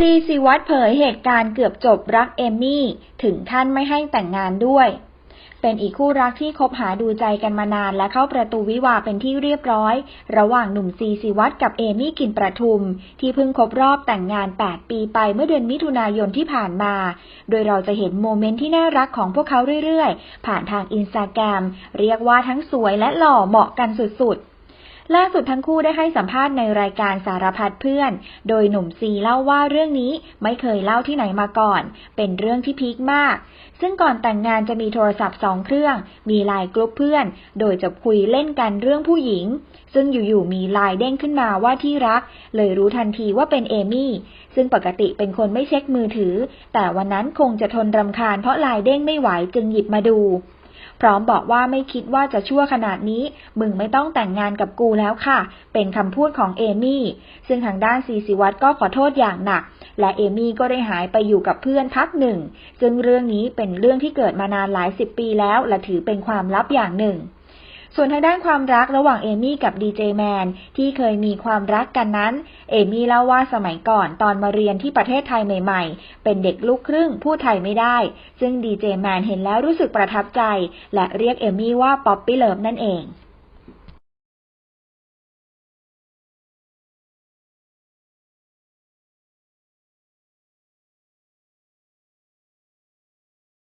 ซีซีวัตเผยเหตุการณ์เกือบจบรักเอมมี่ ถึงขั้นไม่ให้แต่งงานด้วย เป็นอีกคู่รักที่คบหาดูใจกันมานานและเข้าประตูวิวาเป็นที่เรียบร้อย ระหว่างหนุ่มซีซีวัตกับเอมี่กินประทุม ที่เพิ่งครบรอบแต่งงาน 8 ปีไปเมื่อเดือนมิถุนายนที่ผ่านมา โดยเราจะเห็นโมเมนต์ที่น่ารักของพวกเขาเรื่อยๆ ผ่านทางอินสตาแกรมเรียกว่าทั้งสวยและหล่อเหมาะกันสุดๆ ล่าสุดทั้งคู่ได้ให้สัมภาษณ์ในรายการสารพัดเพื่อน โดยหนุ่มซีเล่าว่าเรื่องนี้ไม่เคยเล่าที่ไหนมาก่อน เป็นเรื่องที่พีคมาก ซึ่งก่อนแต่งงานจะมีโทรศัพท์สองเครื่อง มีไลน์กลุ่มเพื่อน โดยจะคุยเล่นกันเรื่องผู้หญิง ซึ่งอยู่ๆมีไลน์เด้งขึ้นมาว่าที่รัก เลยรู้ทันทีว่าเป็นเอมี่ ซึ่งปกติเป็นคนไม่เช็คมือถือ แต่วันนั้นคงจะทนรำคาญเพราะไลน์เด้งไม่ไหวจึงหยิบมาดู พร้อมบอกว่าไม่คิดว่าจะชั่วขนาดนี้ มึงไม่ต้องแต่งงานกับกูแล้วค่ะ เป็นคำพูดของเอมี่ ซึ่งทางด้านซีซีวัตก็ขอโทษอย่างหนัก และเอมี่ก็ได้หายไปอยู่กับเพื่อนพักหนึ่ง ซึ่งเรื่องนี้เป็นเรื่องที่เกิดมานานหลายสิบปีแล้วและถือเป็นความลับอย่างหนึ่ง ส่วนทางด้านความรักระหว่างเอมี่กับดีเจแมนที่เคยมีความรักกันนั้น เอมี่เล่าว่าสมัยก่อนตอนมาเรียนที่ประเทศไทยใหม่ๆ เป็นเด็กลูกครึ่งพูดไทยไม่ได้ ซึ่งดีเจแมนเห็นแล้วรู้สึกประทับใจ และเรียกเอมี่ว่าป๊อปปี้เลิฟนั่นเอง